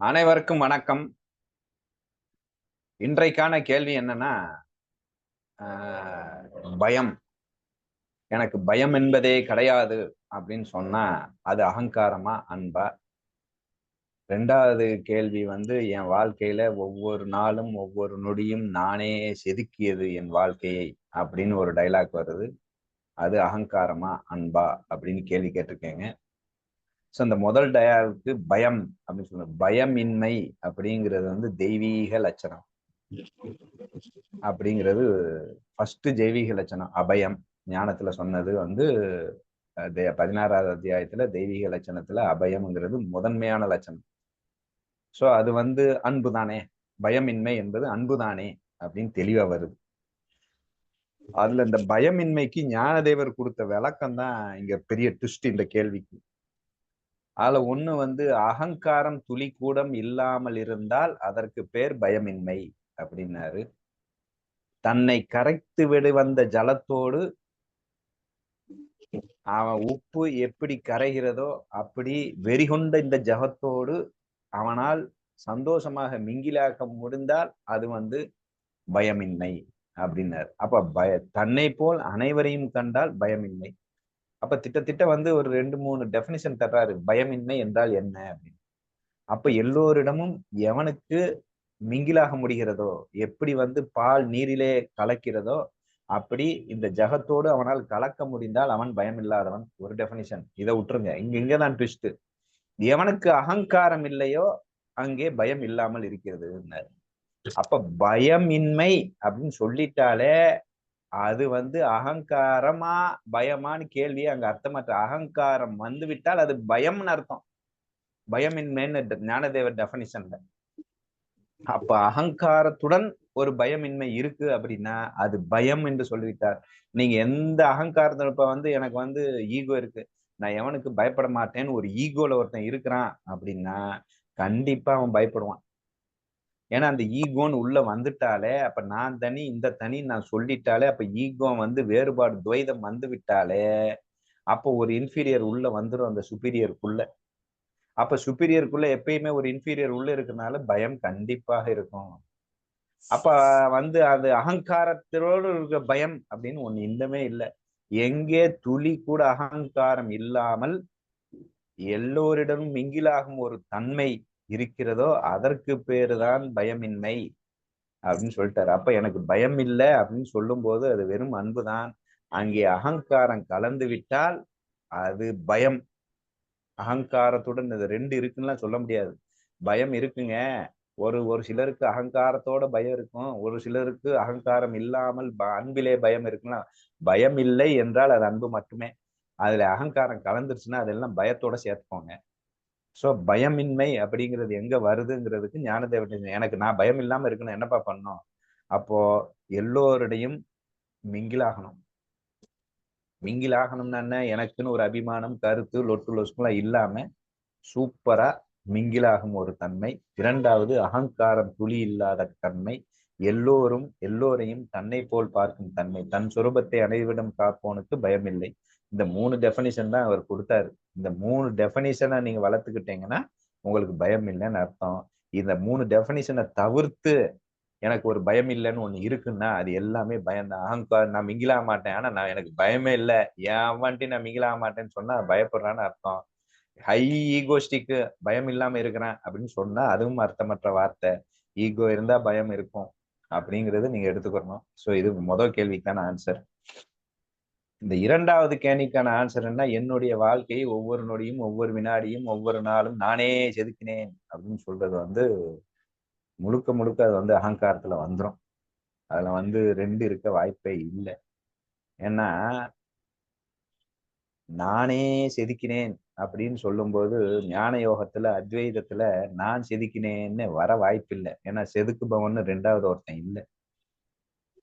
அனைவருக்கும் வணக்கம். இன்றைக்கான கேள்வி என்னன்னா ஆஹ், பயம். எனக்கு பயம் என்பதே கிடையாது அப்படின்னு சொன்னா அது அகங்காரமா அன்பா? ரெண்டாவது கேள்வி வந்து என் வாழ்க்கையில ஒவ்வொரு நாளும் ஒவ்வொரு நொடியும் நானே செதுக்கியது என் வாழ்க்கையை அப்படின்னு ஒரு டைலாக் வருது. அது அகங்காரமா அன்பா அப்படின்னு கேள்வி கேட்டிருக்கேங்க. ஸோ அந்த முதல் டயாவுக்கு பயம் அப்படின்னு சொல்லுவாங்க. பயமின்மை அப்படிங்கிறது வந்து தெய்வீக லட்சணம். அப்படிங்கிறது ஃபர்ஸ்ட் ஜெய்வீக லட்சணம். அபயம். ஞானத்துல சொன்னது வந்து தே- பதினாறாவது அத்தியாயத்துல தெய்வீக லட்சணத்துல அபயம்ங்கிறது முதன்மையான லட்சணம். ஸோ அது வந்து அன்பு தானே பயமின்மை என்பது அன்பு தானே அப்படின்னு தெளிவா வருது. அதுல இந்த பயமின்மைக்கு ஞானதேவர் கொடுத்த விளக்கம் தான் இங்க பெரிய ட்விஸ்ட் இந்த கேள்விக்கு. அதுல ஒண்ணு வந்து அகங்காரம் துளி கூடம் இல்லாமல் இருந்தால் அதற்கு பேர் பயமின்மை அப்படின்னாரு. தன்னை கரைத்து விடு வந்த ஜலத்தோடு அவன் உப்பு எப்படி கரைகிறதோ அப்படி வெறிகொண்ட இந்த ஜகத்தோடு அவனால் சந்தோஷமாக மிங்கிலாக்க முடிந்தால் அது வந்து பயமின்மை அப்படின்னாரு. அப்ப பய தன்னை போல் அனைவரையும் கண்டால் பயமின்மை. அப்ப திட்டத்திட்ட வந்து ஒரு ரெண்டு மூணு டெபினிஷன் தர்றாரு. பயமின்மை என்றால் என்ன அப்படின்னு. அப்ப எல்லோரிடமும் எவனுக்கு மிங்கிலாக முடிகிறதோ எப்படி வந்து பால் நீரிலே கலக்கிறதோ அப்படி இந்த ஜகத்தோடு அவனால் கலக்க முடிந்தால் அவன் பயம் இல்லாதவன் ஒரு டெபினிஷன் இதை விட்டுருங்க. இங்க இங்கதான் ட்விஸ்ட் எவனுக்கு அகங்காரம் இல்லையோ அங்கே பயம் இல்லாமல் இருக்கிறது அப்ப பயமின்மை அப்படின்னு சொல்லிட்டாலே அது வந்து அகங்காரமா பயமான்னு கேள்வி அங்க அர்த்தமற்ற அகங்காரம் வந்து விட்டால் அது பயம்னு அர்த்தம். பயமின்மைன்னு ஞானதேவர் டெஃபனிஷன்ல அப்ப அகங்காரத்துடன் ஒரு பயமின்மை இருக்கு அப்படின்னா அது பயம் என்று சொல்லிவிட்டார். நீங்க எந்த அகங்காரத்துல இப்ப வந்து எனக்கு வந்து ஈகோ இருக்கு நான் எவனுக்கு பயப்பட மாட்டேன்னு ஒரு ஈகோல ஒருத்தன் இருக்கிறான் அப்படின்னா கண்டிப்பா அவன் பயப்படுவான். ஏன்னா அந்த ஈகோன்னு உள்ள வந்துட்டாலே அப்ப நான் தனி இந்த தனி நான் சொல்லிட்டாலே அப்ப ஈகோ வந்து வேறுபாடு துவைதம் வந்து விட்டாலே அப்போ ஒரு இன்ஃபீரியர் உள்ள வந்துடும் அந்த சுப்பீரியருக்குள்ள அப்ப சுப்பீரியருக்குள்ள எப்பயுமே ஒரு இன்ஃபீரியர் உள்ள இருக்கனால பயம் கண்டிப்பாக இருக்கும். அப்ப வந்து அது அகங்காரத்தோடு இருக்க பயம் அப்படின்னு ஒண்ணு இன்னுமே இல்லை. எங்கே துளி கூட அகங்காரம் இல்லாமல் எல்லோரிடமும் மிங்கிலாகும் ஒரு தன்மை இருக்கிறதோ அதற்கு பேருதான் பயமின்மை அப்படின்னு சொல்லிட்டாரு. அப்ப எனக்கு பயம் இல்லை அப்படின்னு சொல்லும்போது அது வெறும் அன்புதான். அங்கே அகங்காரம் கலந்து விட்டால் அது பயம். அகங்காரத்துடன் இது ரெண்டு இருக்குன்னுலாம் சொல்ல முடியாது. பயம் இருக்குங்க. ஒரு ஒரு சிலருக்கு அகங்காரத்தோட பயம் இருக்கும். ஒரு சிலருக்கு அகங்காரம் இல்லாமல் ப- அன்பிலே பயம் இருக்குன்னா பயம் இல்லை என்றால் அது அன்பு மட்டுமே. அதுல அகங்காரம் கலந்துருச்சுன்னா அதெல்லாம் பயத்தோட சேர்த்துக்கோங்க. ஸோ பயமின்மை அப்படிங்கிறது எங்க வருதுங்கிறதுக்கு ஞானதேவன் எனக்கு நான் பயம் இல்லாம இருக்கணும். என்னப்பா பண்ணோம் அப்போ எல்லோருடையும் மிங்கிலாகணும். மிங்கிலாகணும்னா என்ன? எனக்குன்னு ஒரு அபிமானம் கருத்து லொட்டு லொசுக்குலாம் இல்லாம சூப்பரா மிங்கிலாகும் ஒரு தன்மை. இரண்டாவது அகங்காரம் துளி இல்லாத தன்மை. எல்லோரும் எல்லோரையும் தன்னை போல் பார்க்கும் தன்மை தன் சொரூபத்தை அனைவரிடம் காப்போனுக்கு பயமில்லை. இந்த மூணு டெஃபனிஷன் தான் அவர் கொடுத்தாரு. இந்த மூணு டெஃபனிஷனை நீங்க வளர்த்துக்கிட்டீங்கன்னா உங்களுக்கு பயம் இல்லைன்னு அர்த்தம். இந்த மூணு டெஃபனிஷனை தவிர்த்து எனக்கு ஒரு பயம் இல்லைன்னு ஒண்ணு இருக்குன்னா அது எல்லாமே பயம்தான். ஆங்கா நான் மிங்கிலாக மாட்டேன். ஆனா நான் எனக்கு பயமே இல்லை. ஏன் வந்துட்டு நான் மிங்கிலாக மாட்டேன்னு சொன்னா பயப்படுறான்னு அர்த்தம். ஹை ஈகோஸ்டிக்கு பயம் இல்லாம இருக்கிறேன் அப்படின்னு சொன்னா அதுவும் அர்த்தமற்ற வார்த்தை. ஈகோ இருந்தா பயம் இருக்கும். அப்படிங்கறத நீங்க எடுத்துக்கணும் ஸோ இது முதல் கேள்விக்கான ஆன்சர் இந்த இரண்டாவது கேள்விக்கான ஆன்சர் என்ன என்னுடைய வாழ்க்கையை ஒவ்வொரு நொடியும் ஒவ்வொரு வினாடியும் ஒவ்வொரு நாளும் நானே செதுக்கினேன் அப்படின்னு சொல்றது வந்து முழுக்க முழுக்க அது வந்து அகங்காரத்துல வந்துரும். அதுல வந்து ரெண்டு இருக்க வாய்ப்பே இல்லை. ஏன்னா நானே செதுக்கினேன். அப்படின்னு சொல்லும்போது ஞான யோகத்துல அத்வைதத்துல நான் செதுக்கினேன்னு வர வாய்ப்பில்லை. ஏன்னா செதுக்குபவன்னு ரெண்டாவது ஒருத்தன் இல்லை.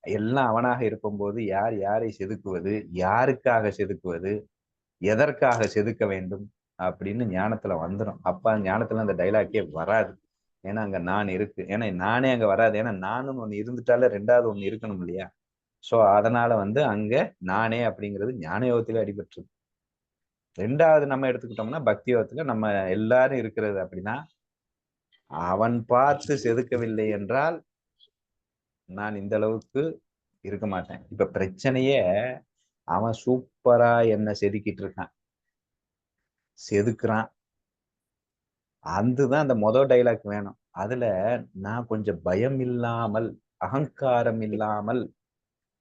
எல்லாம் அவனாக இருக்கும்போது யார் யாரை செதுக்குவது யாருக்காக செதுக்குவது எதற்காக செதுக்க வேண்டும் அப்படின்னு ஞானத்துல வந்துடும் அப்ப ஞானத்துல அந்த டைலாக்கே வராது. ஏன்னா அங்க நான் இருக்கு. ஏன்னா நானே அங்க வராது. ஏன்னா நானும் ஒண்ணு இருந்துட்டாலே ரெண்டாவது ஒண்ணு இருக்கணும் இல்லையா? சோ அதனால வந்து அங்க நானே அப்படிங்கிறது ஞான யோகத்திலே அடிபட்டுருது ரெண்டாவது நம்ம எடுத்துக்கிட்டோம்னா பக்தி யோகத்துல நம்ம எல்லாரும் இருக்கிறது அப்படின்னா அவன் பார்த்து செதுக்கவில்லை என்றால் நான் இந்த அளவுக்கு இருக்க மாட்டேன். இப்ப பிரச்சனையே அவன் சூப்பரா என்ன செதுக்கிட்டு இருக்கான். செதுக்குறான். அதுதான் அந்த மொதல் டைலாக் வேணும். அதுல நான் கொஞ்சம் பயம் இல்லாமல் அகங்காரம் இல்லாமல்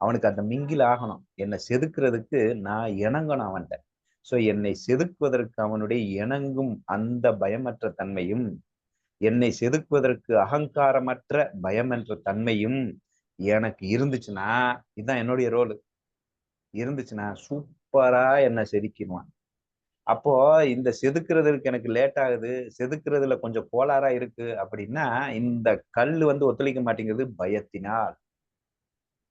அவனுக்கு அந்த மிங்கில் ஆகணும். என்னை செதுக்குறதுக்கு நான் இணங்கணும் அவன்கிட்ட. சோ என்னை செதுக்குவதற்கு அவனுடைய இணங்கும் அந்த பயமற்ற தன்மையும் என்னை செதுக்குவதற்கு அகங்காரமற்ற பயமற்ற தன்மையும் எனக்கு இருந்துச்சுன்னா இதுதான் என்னுடைய ரோல் இருந்துச்சுன்னா சூப்பரா என்னை செதுக்கிடுவான். அப்போ இந்த செதுக்குறதுக்கு எனக்கு லேட் ஆகுது செதுக்குறதுல கொஞ்சம் கோளாறா இருக்கு அப்படின்னா இந்த கல் வந்து ஒத்துழைக்க மாட்டேங்கிறது பயத்தினால்.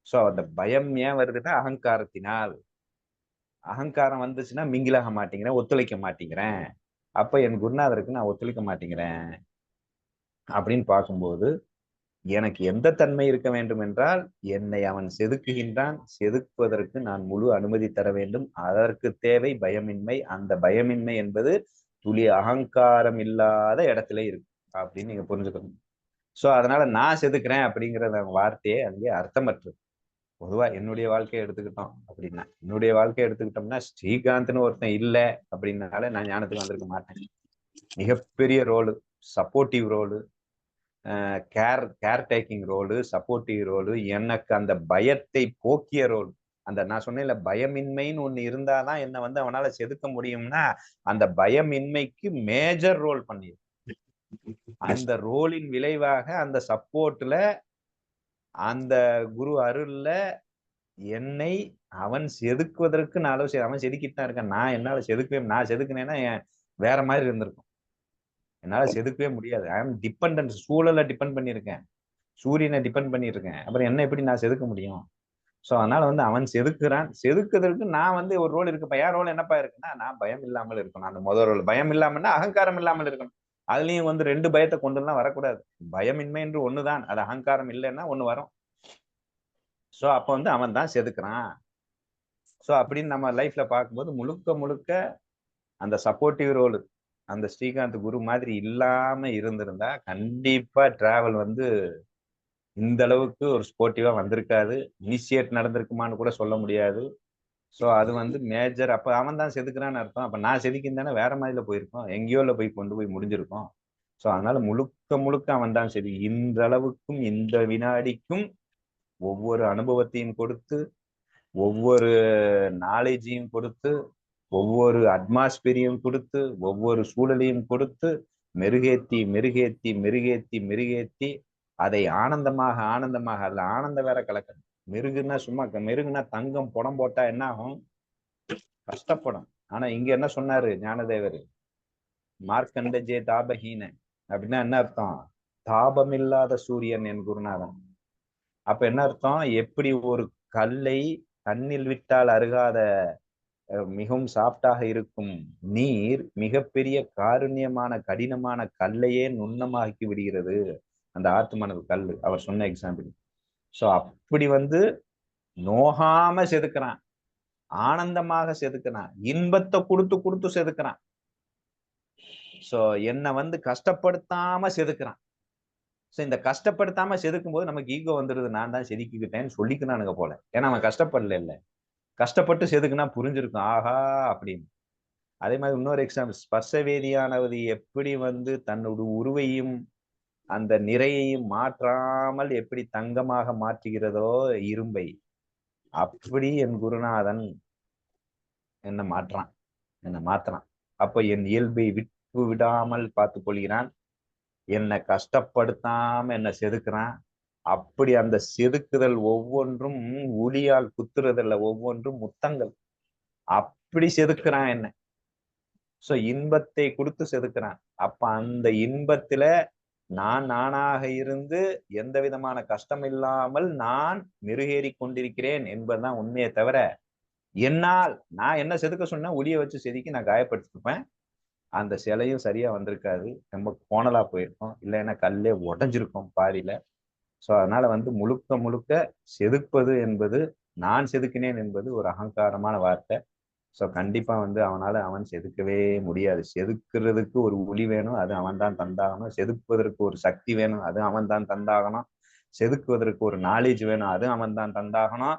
சோ அந்த பயம் ஏன் வருதுன்னா அகங்காரத்தினால். அகங்காரம் வந்துச்சுன்னா மிங்கிலாக மாட்டேங்கிறேன் ஒத்துழைக்க மாட்டேங்கிறேன். அப்ப என் குருநாதருக்கு நான் ஒத்துழைக்க மாட்டேங்கிறேன். அப்படின்னு பார்க்கும்போது எனக்கு எந்த தன்மை இருக்க வேண்டும் என்றால் என்னை அவன் செதுக்குகின்றான். செதுக்குவதற்கு நான் முழு அனுமதி தர வேண்டும். அதற்கு தேவை பயமின்மை. அந்த பயமின்மை என்பது துளி அகங்காரம் இல்லாத இடத்துல இருக்கு. அப்படின்னு நீங்க புரிஞ்சுக்கணும். ஸோ அதனால நான் செதுக்குறேன் அப்படிங்கிற வார்த்தையே அங்கே அர்த்தமற்றது. பொதுவா என்னுடைய வாழ்க்கையை எடுத்துக்கிட்டோம் அப்படின்னா என்னுடைய வாழ்க்கையை எடுத்துக்கிட்டோம்னா ஸ்ரீகாந்த்னு ஒருத்தன் இல்லை அப்படின்னால நான் ஞானத்துக்கு வந்திருக்க மாட்டேன். மிகப்பெரிய role supportive role care caretaking role supportive role எனக்கு அந்த பயத்தை போக்கிய ரோல். அந்த நான் சொன்னேன்ல பயமின்மைன்னு ஒன்று இருந்தாதான் என்னை வந்து அவனால செதுக்க முடியும்னா அந்த பயமின்மைக்கு மேஜர் ரோல் பண்ணிடு அந்த ரோலின் விளைவாக அந்த சப்போர்ட்ல அந்த குரு அருள்ல என்னை அவன் செதுக்குவதற்கு நான் அளவு அவன் செதுக்கிட்டு தான் இருக்கான். நான் என்னால செதுக்கவே நான் செதுக்குனேன்னா வேற மாதிரி இருந்திருக்கும். என்னால செதுக்கவே முடியாது. ஐ ஆம் டிபெண்ட் சூழலை டிபெண்ட் பண்ணியிருக்கேன். சூரியனை டிபெண்ட் பண்ணியிருக்கேன். அப்புறம் என்ன எப்படி நான் செதுக்க முடியும்? ஸோ அதனால வந்து அவன் செதுக்குறான். செதுக்குறதுக்கு நான் வந்து ஒரு ரோல் இருக்குப்பா. என் ரோல் என்னப்பா இருக்குன்னா நான் பயம் இல்லாமல் இருக்கணும். அந்த முதல் ரோல் பயம் இல்லாமல்னா அகங்காரம் இல்லாமல் இருக்கணும். அதுலயும் வந்து ரெண்டு பயத்தை கொண்டுலாம் வரக்கூடாது. பயமின்மை என்று ஒண்ணுதான். அது அகங்காரம் இல்லைன்னா ஒண்ணு வரும். ஸோ அப்போ வந்து அவன் தான் செதுக்குறான். ஸோ அப்படின்னு நம்ம லைஃப்ல பார்க்கும்போது முழுக்க முழுக்க அந்த சப்போர்ட்டிவ் ரோல் அந்த ஸ்ரீகாந்த் குரு மாதிரி இல்லாம இருந்திருந்தா கண்டிப்பா டிராவல் வந்து இந்த அளவுக்கு ஒரு ஸ்போர்ட்டிவா வந்திருக்காது. இனிஷியேட் நடந்திருக்குமான்னு கூட சொல்ல முடியாது. ஸோ அது வந்து மேஜர் அப்ப அவன் தான் செதுக்குறான்னு அர்த்தம். அப்ப நான் செதுக்கிந்தானே வேற மாதிரில போயிருக்கோம். எங்கேயோல போய் கொண்டு போய் முடிஞ்சிருக்கோம். ஸோ அதனால முழுக்க முழுக்க அவன் தான் சரி இந்த அளவுக்கும் இந்த வினாடிக்கும் ஒவ்வொரு அனுபவத்தையும் கொடுத்து ஒவ்வொரு நாலேஜையும் கொடுத்து ஒவ்வொரு அட்மாஸ்பியரையும் கொடுத்து ஒவ்வொரு சூழலையும் கொடுத்து மெருகேத்தி மெருகேத்தி மெருகேத்தி மெருகேத்தி அதை ஆனந்தமாக ஆனந்தமாக அதுல ஆனந்தம் வேற கலக்கணும். மெருகுன்னா சும்மா மெருகுனா தங்கம் புடம் போட்டா என்ன ஆகும் கஷ்டப்படும். ஆனா இங்க என்ன சொன்னாரு ஞானதேவர்? மார்க்கண்ட ஜே தாபஹீன. அப்படின்னா என்ன அர்த்தம்? தாபமில்லாத சூரியன் என் குருநாதன் அப்ப என்ன அர்த்தம்? எப்படி ஒரு கல்லை தண்ணில் விட்டால் அருகாத மிகவும் சாஃப்டாக இருக்கும் நீர் மிகப்பெரிய காருண்யமான கடினமான கல்லையே நுண்ணமாக்கி விடுகிறது. அந்த ஆத்துமனது கல். அவர் சொன்ன எக்ஸாம்பிள் ஸோ அப்படி வந்து நோகாம செதுக்கிறான். ஆனந்தமாக செதுக்கிறான். இன்பத்தை கொடுத்து கொடுத்து செதுக்கிறான். ஸோ என்னை வந்து கஷ்டப்படுத்தாம செதுக்கிறான். ஸோ இந்த கஷ்டப்படுத்தாம செதுக்கும் போது நமக்கு ஈகோ வந்துடுது. நான் தான் செதுக்கிக்கிட்டேன்னு சொல்லிக்கிறானுங்க போல. ஏன்னா அவன் கஷ்டப்படல இல்லை. கஷ்டப்பட்டு செதுக்குனா புரிஞ்சிருக்கும். ஆஹா அப்படின்னு. அதே மாதிரி இன்னொரு எக்ஸாம்பிள் ஸ்பர்சவேதியானவது எப்படி வந்து தன்னோட உருவையும் அந்த நிறையையும் மாற்றாமல் எப்படி தங்கமாக மாற்றுகிறதோ இரும்பை அப்படி என் குருநாதன் என்னை மாற்றான் என்னை மாத்துறான் அப்ப என் இயல்பை விட்டு விடாமல் பார்த்து கொள்கிறான். என்னை கஷ்டப்படுத்தாம என்னை செதுக்குறான். அப்படி அந்த செதுக்குதல் ஒவ்வொன்றும் ஒளியால் குத்துறதில்ல ஒவ்வொன்றும் முத்தங்கள். அப்படி செதுக்குறான் என்ன. சோ இன்பத்தை கொடுத்து செதுக்குறான். அப்ப அந்த இன்பத்துல நான் நானாக இருந்து எந்த விதமான கஷ்டம் இல்லாமல் நான் மெருகேறி கொண்டிருக்கிறேன் என்பதுதான் உண்மையை தவிர என்னால் நான் என்ன செதுக்க சொன்னா ஒளியை வச்சு செதுக்கி நான் காயப்படுத்திருப்பேன். அந்த சிலையும் சரியா வந்திருக்காது. ரொம்ப கோணலா போயிருக்கோம். இல்லைன்னா கல்லே உடஞ்சிருக்கும் பாதியில. ஸோ அதனால வந்து முழுக்க முழுக்க செதுப்பது என்பது நான் செதுக்கினேன் என்பது ஒரு அகங்காரமான வார்த்தை. ஸோ கண்டிப்பாக வந்து அவனால் அவன் செதுக்கவே முடியாது. செதுக்கிறதுக்கு ஒரு ஒளி வேணும் அது அவன் தான் தந்தாகணும். செதுக்குவதற்கு ஒரு சக்தி வேணும் அது அவன் தான் தந்தாகணும். செதுக்குவதற்கு ஒரு நாலேஜ் வேணும் அது அவன் தான் தந்தாகணும்.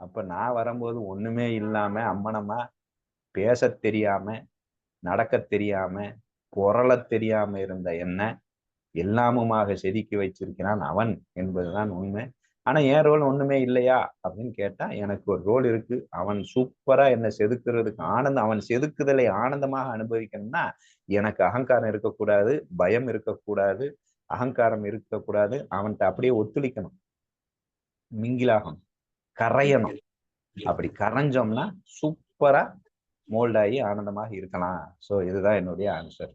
அப்போ நான் வரும்போது ஒன்றுமே இல்லாமல் அம்மனம்மா பேச தெரியாம நடக்க தெரியாம பொருள தெரியாம இருந்த என்ன எல்லாமுமாக செதுக்கி வச்சிருக்கிறான் அவன் என்பதுதான் உண்மை. ஆனா என் ரோல் ஒண்ணுமே இல்லையா? அப்படின்னு கேட்டா எனக்கு ஒரு ரோல் இருக்கு. அவன் சூப்பரா என்னை செதுக்குறதுக்கு ஆனந்தம் அவன் செதுக்குதலை ஆனந்தமாக அனுபவிக்கணும்னா எனக்கு அகங்காரம் இருக்கக்கூடாது பயம் இருக்கக்கூடாது அகங்காரம் இருக்கக்கூடாது. அவன்கிட்ட அப்படியே ஒத்துழைக்கணும். மிங்கிலாகணும். கரையணும். அப்படி கரைஞ்சோம்னா சூப்பரா மோல்டாகி ஆனந்தமாக இருக்கலாம். ஸோ இதுதான் என்னுடைய ஆன்சர்